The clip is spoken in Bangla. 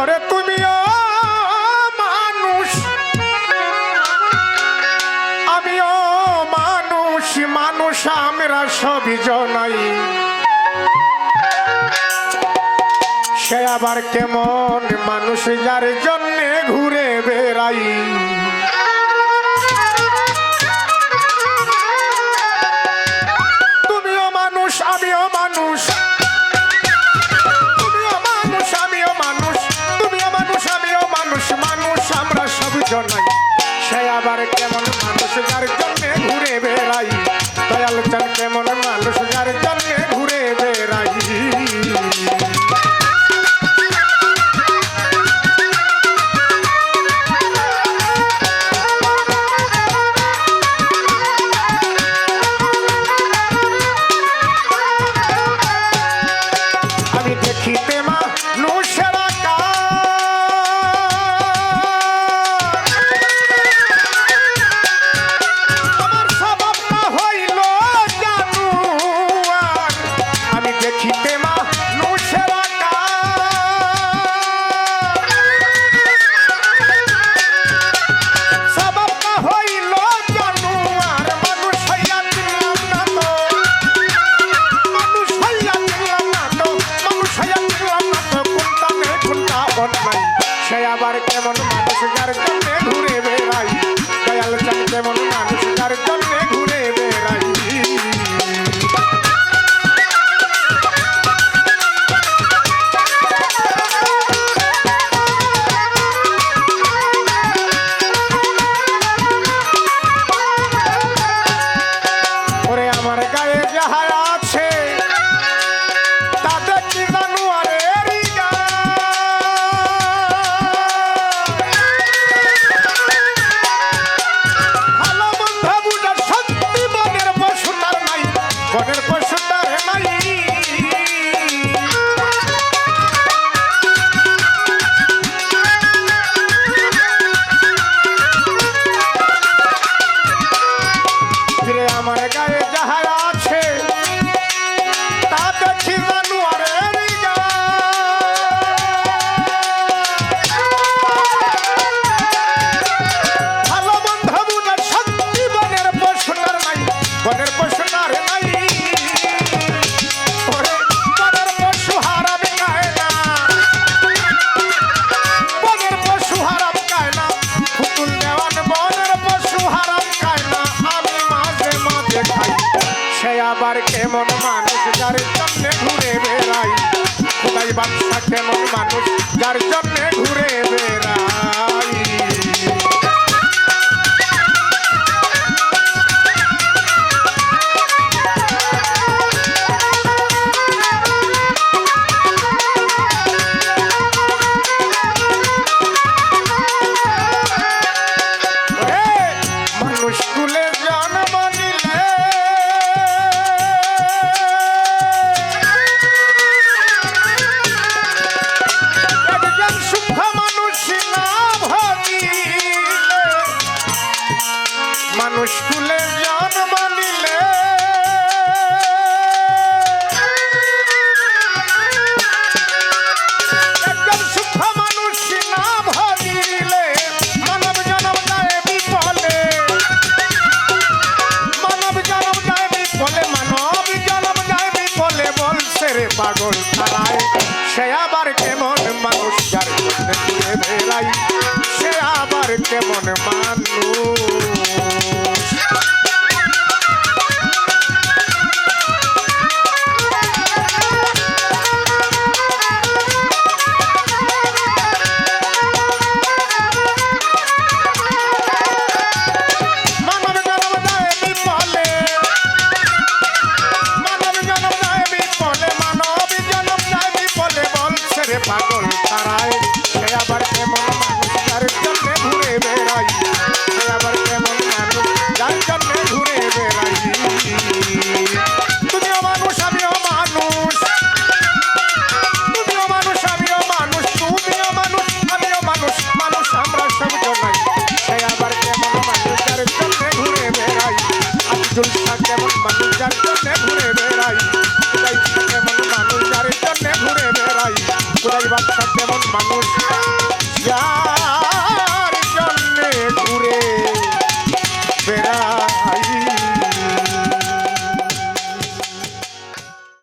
ওরে তুমিও মানুষ। আমিও মানুষ মানুষ আমরা সবই জনাই। সে আবার কেমন মানুষ যার জন্যে ঘুরে বেড়াই। Keep metemos কেমন মানুষ যার জন্য ঘুরে বেড়াই? খোদাই বাচ্চা কেমন মানুষ যার জন্য ঘুরে বেড়াই? মুশকুলে জন্ম নিলে পাগল তারায় সে আবার কেমন মানুষ যার বেড়াই সে আবার কেমন মা চুল থাকে